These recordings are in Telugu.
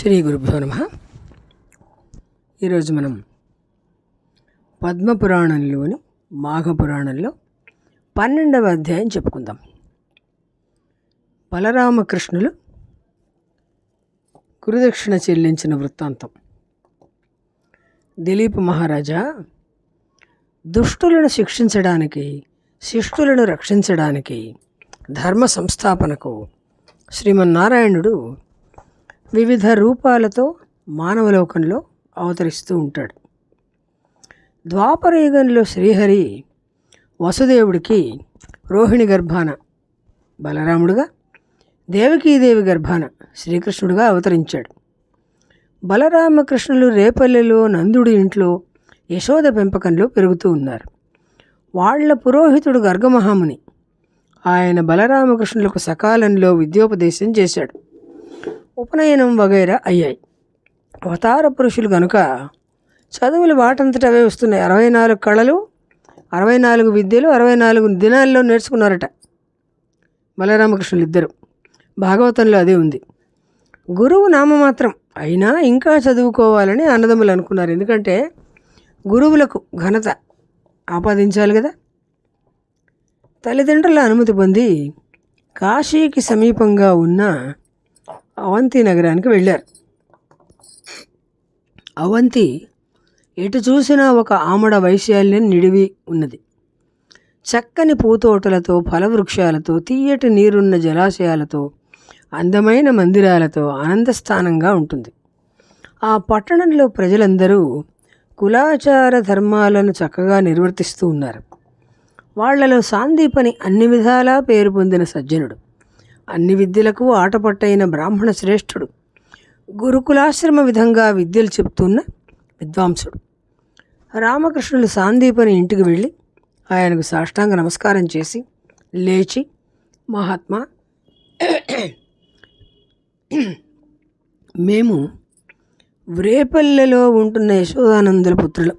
శ్రీ గురుభ్యో నమ. ఈరోజు మనం పద్మపురాణంలోని మాఘపురాణంలో పన్నెండవ అధ్యాయం చెప్పుకుందాం. బలరామకృష్ణులు గురుదక్షిణ చెల్లించిన వృత్తాంతం. దిలీప్ మహారాజా దుష్టులను శిక్షించడానికి శిష్టులను రక్షించడానికి ధర్మ సంస్థాపనకు శ్రీమన్నారాయణుడు వివిధ రూపాలతో మానవలోకంలో అవతరిస్తూ ఉంటాడు. ద్వాపరయుగంలో శ్రీహరి వసుదేవుడికి రోహిణి గర్భాన బలరాముడుగా దేవకీదేవి గర్భాన శ్రీకృష్ణుడుగా అవతరించాడు. బలరామకృష్ణులు రేపల్లెలో నందుడి ఇంట్లో యశోద పెంపకంలో పెరుగుతూ ఉన్నారు. వాళ్ళ పురోహితుడు గర్గమహాముని. ఆయన బలరామకృష్ణులకు సకాలంలో విద్యోపదేశం చేశాడు. ఉపనయనం వగైరా అయ్యాయి. అవతార పురుషులు కనుక చదువులు వాటంతట అవే వస్తున్నాయి. అరవై నాలుగు కళలు అరవై నాలుగు విద్యలు అరవై నాలుగు దినాల్లో నేర్చుకున్నారట బలరామకృష్ణులు ఇద్దరు భాగవతంలో అదే ఉంది. గురువు నామమాత్రం అయినా ఇంకా చదువుకోవాలని అన్నదమ్ములు అనుకున్నారు. ఎందుకంటే గురువులకు ఘనత ఆపాదించాలి కదా. తల్లిదండ్రుల అనుమతి పొంది కాశీకి సమీపంగా ఉన్న అవంతి నగరానికి వెళ్ళారు. అవంతి ఎటు చూసినా ఒక ఆమడ వైశాల్యం నిడివి ఉన్నది. చక్కని పూతోటలతో ఫలవృక్షాలతో తీయటి నీరున్న జలాశయాలతో అందమైన మందిరాలతో ఆనందస్థానంగా ఉంటుంది. ఆ పట్టణంలో ప్రజలందరూ కులాచార ధర్మాలను చక్కగా నిర్వర్తిస్తూ ఉన్నారు. వాళ్ళలో సాందీపని అన్ని విధాలా పేరు పొందిన సజ్జనుడు. అన్ని విద్యలకు ఆటపట్టైన బ్రాహ్మణ శ్రేష్ఠుడు. గురుకులాశ్రమ విధంగా విద్యలు చెప్తున్న విద్వాంసుడు. రామకృష్ణులు సాందీపని ఇంటికి వెళ్ళి ఆయనకు సాష్టాంగ నమస్కారం చేసి లేచి మహాత్మా మేము వ్రేపల్లెలో ఉంటున్న యశోదానందుల పుత్రులు.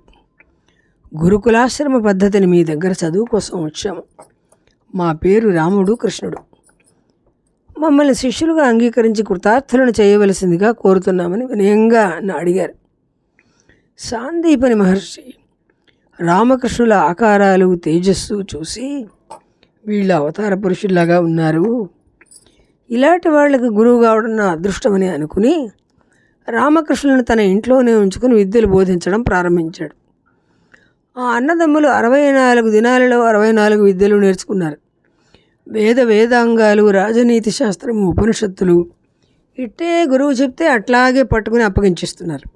గురుకులాశ్రమ పద్ధతిని మీ దగ్గర చదువు కోసం వచ్చాము. మా పేరు రాముడు కృష్ణుడు. మమ్మల్ని శిష్యులుగా అంగీకరించి కృతార్థులను చేయవలసిందిగా కోరుతున్నామని వినయంగా నన్ను అడిగారు. సాందీపని మహర్షి రామకృష్ణుల ఆకారాలు తేజస్సు చూసి వీళ్ళు అవతార పురుషుల్లాగా ఉన్నారు. ఇలాంటి వాళ్ళకి గురువు కావడం నా అదృష్టమని అనుకుని రామకృష్ణులను తన ఇంట్లోనే ఉంచుకుని విద్యలు బోధించడం ప్రారంభించాడు. ఆ అన్నదమ్ములు అరవై నాలుగు దినాలలో అరవై నాలుగు విద్యలు నేర్చుకున్నారు. వేద వేదాంగాలు రాజనీతి శాస్త్రము ఉపనిషత్తులు ఇట్టే గురువు చెప్తే అట్లాగే పట్టుకుని అప్పగించిస్తున్నారు.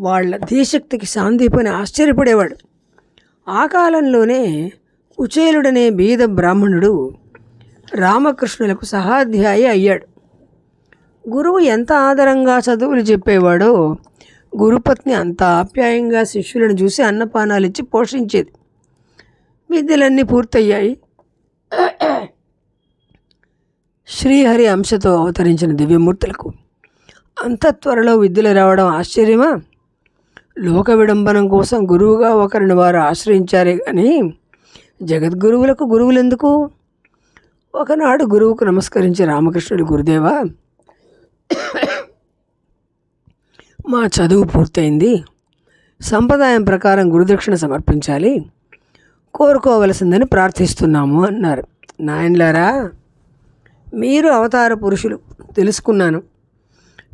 వాళ్ళ ధీశక్తికి సాందీపని ఆశ్చర్యపడేవాడు. ఆ కాలంలోనే కుచేలుడనే బీద బ్రాహ్మణుడు రామకృష్ణులకు సహాధ్యాయి అయ్యాడు. గురువు ఎంత ఆదరంగా చదువులు చెప్పేవాడో గురుపత్ని అంత ఆప్యాయంగా శిష్యులను చూసి అన్నపానాలు ఇచ్చి పోషించేది. విద్యలన్నీ పూర్తయ్యాయి. శ్రీహరి అంశతో అవతరించిన దివ్యమూర్తులకు అంత త్వరలో విద్యలు రావడం ఆశ్చర్యమా? లోక విడంబనం కోసం గురువుగా ఒకరిని వారు ఆశ్రయించారే కానీ జగద్గురువులకు గురువులెందుకు? ఒకనాడు గురువుకు నమస్కరించి రామకృష్ణుడు గురుదేవా మా చదువు పూర్తయింది. సంప్రదాయం ప్రకారం గురుదక్షిణ సమర్పించాలి. కోరుకోవలసిందని ప్రార్థిస్తున్నాము అన్నారు. నాయన్లారా మీరు అవతార పురుషులు తెలుసుకున్నాను.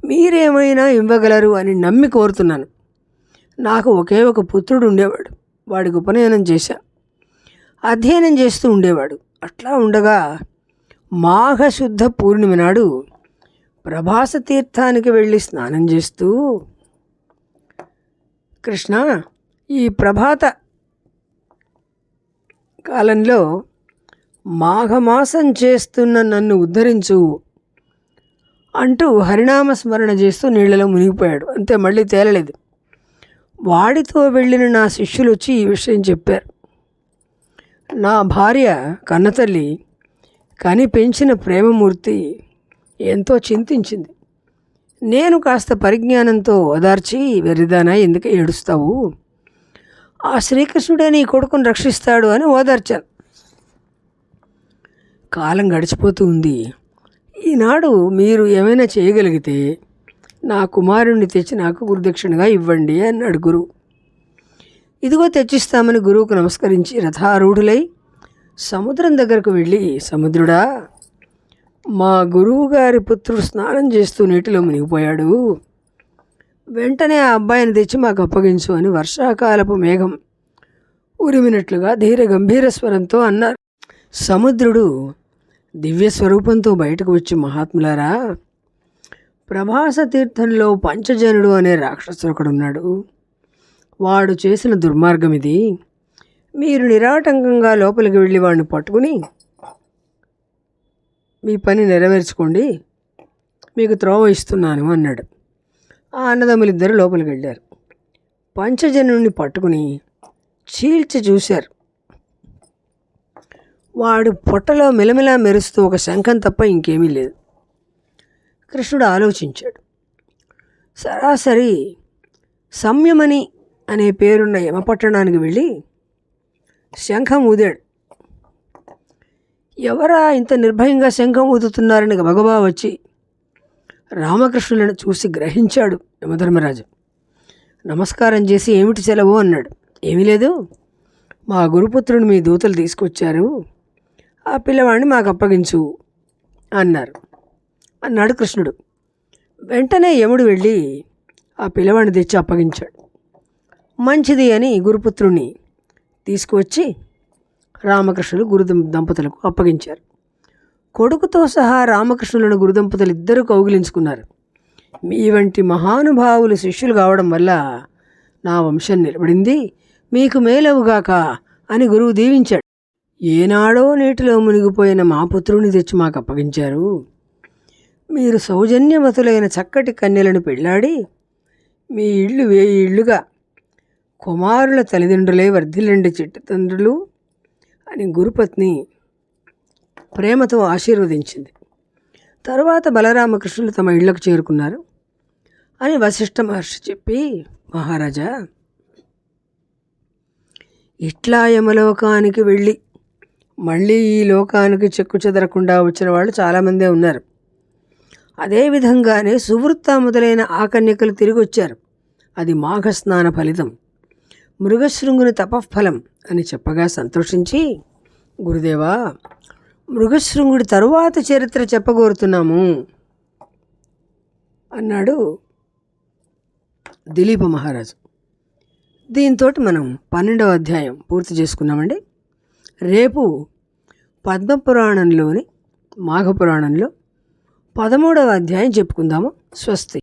మీరేమైనా ఇవ్వగలరు అని నమ్మి కోరుతున్నాను. నాకు ఒకే ఒక పుత్రుడు ఉండేవాడు. వాడికి ఉపనయనం చేశా. అధ్యయనం చేస్తూ ఉండేవాడు. అట్లా ఉండగా మాఘశుద్ధ పూర్ణిమ నాడు ప్రభాస తీర్థానికి వెళ్ళి స్నానం చేస్తూ కృష్ణ ఈ ప్రభాత కాలంలో మాఘమాసం చేస్తున్న నన్ను ఉద్ధరించు అంటూ హరినామ స్మరణ చేస్తూ నీళ్ళలో మునిగిపోయాడు. అంతే మళ్ళీ తేలలేదు. వాడితో వెళ్ళిన నా శిష్యులు వచ్చి ఈ విషయం చెప్పారు. నా భార్య కన్నతల్లి కని పెంచిన ప్రేమమూర్తి ఎంతో చింతించింది. నేను కాస్త పరిజ్ఞానంతో ఓదార్చి వెరిదానా ఎందుకు ఏడుస్తావు? ఆ శ్రీకృష్ణుడే నీ కొడుకును రక్షిస్తాడు అని ఓదార్చాను. కాలం గడిచిపోతూ ఉంది. ఈనాడు మీరు ఏమైనా చేయగలిగితే నా కుమారుణ్ణి తెచ్చి నాకు గురుదక్షిణగా ఇవ్వండి అన్నాడు గురువు ఇదిగో తెచ్చిస్తామని గురువుకు నమస్కరించి రథారూఢులై సముద్రం దగ్గరకు వెళ్ళి సముద్రుడా మా గురువు గారి పుత్రుడు స్నానం చేస్తూ నీటిలో మునిగిపోయాడు. వెంటనే ఆ అబ్బాయిని తెచ్చి మాకు అప్పగించు అని వర్షాకాలపు మేఘం ఉరిమినట్లుగా ధీర గంభీర స్వరంతో అన్నారు. సముద్రుడు దివ్య స్వరూపంతో బయటకు వచ్చి మహాత్ములారా ప్రభాస తీర్థంలో పంచజనుడు అనే రాక్షసుడు ఒకడున్నాడు. వాడు చేసిన దుర్మార్గం ఇది. మీరు నిరాటంకంగా లోపలికి వెళ్ళి వాడిని పట్టుకుని మీ పని నెరవేర్చుకోండి. మీకు త్రోవ ఇస్తున్నాను అన్నాడు. ఆ అన్నదమ్ములిద్దరు లోపలికి వెళ్ళారు పంచజనుడిని పట్టుకుని చీల్చి చూశారు. వాడు పొట్టలో మెలమెలా మెరుస్తూ ఒక శంఖం తప్ప ఇంకేమీ లేదు. కృష్ణుడు ఆలోచించాడు. సరాసరి సంయమని అనే పేరున్న యమపట్టణానికి వెళ్ళి శంఖం ఊదాడు. ఎవరా ఇంత నిర్భయంగా శంఖం ఊదుతున్నారని గబగబా వచ్చి రామకృష్ణులను చూసి గ్రహించాడు యమధర్మరాజు. నమస్కారం చేసి ఏమిటి సెలవు అన్నాడు. ఏమీ లేదు. మా గురుపుత్రుని మీ దూతలు తీసుకొచ్చారు. ఆ పిల్లవాడిని మాకు అప్పగించు అన్నారు. అన్నాడు కృష్ణుడు. వెంటనే యముడు వెళ్ళి ఆ పిల్లవాడిని తెచ్చి అప్పగించాడు. మంచిది అని గురుపుత్రుణ్ణి తీసుకువచ్చి రామకృష్ణుడు గురు దంపతులకు అప్పగించారు. కొడుకుతో సహా రామకృష్ణులను గురుదంపతులు ఇద్దరు కౌగిలించుకున్నారు. మీ వంటి మహానుభావులు శిష్యులు కావడం వల్ల నా వంశం నిలబడింది. మీకు మేలవుగాక అని గురువు దీవించాడు. ఏనాడో నీటిలో మునిగిపోయిన మా పుత్రుని తెచ్చి మాకు అప్పగించారు. మీరు సౌజన్యమతులైన చక్కటి కన్యలను పెళ్ళాడి మీ ఇళ్ళు వేయి ఇళ్ళుగా కుమారుల తల్లిదండ్రులే వర్ధిల్లండి చెట్టు తండ్రులు అని గురుపత్ని ప్రేమతో ఆశీర్వదించింది. తరువాత బలరామకృష్ణులు తమ ఇళ్ళకు చేరుకున్నారు. అని వశిష్ఠ మహర్షి చెప్పి మహారాజా ఇట్లా యమలోకానికి వెళ్ళి మళ్ళీ ఈ లోకానికి చెక్కు చెదరకుండా వచ్చిన వాళ్ళు చాలామందే ఉన్నారు. అదేవిధంగానే సువృత్త మొదలైన ఆకన్యకలు తిరిగి వచ్చారు. అది మాఘస్నాన ఫలితం. మృగశృంగుని తపఫలం అని చెప్పగా సంతోషించి గురుదేవా మృగశృంగుడి తరువాత చరిత్ర చెప్పగోరుతున్నాము. అన్నాడు దిలీప మహారాజు. దీంతో మనం పన్నెండవ అధ్యాయం పూర్తి చేసుకున్నామండి. రేపు పద్మపురాణంలోని మాఘపురాణంలో పదమూడవ అధ్యాయం చెప్పుకుందాము. స్వస్తి.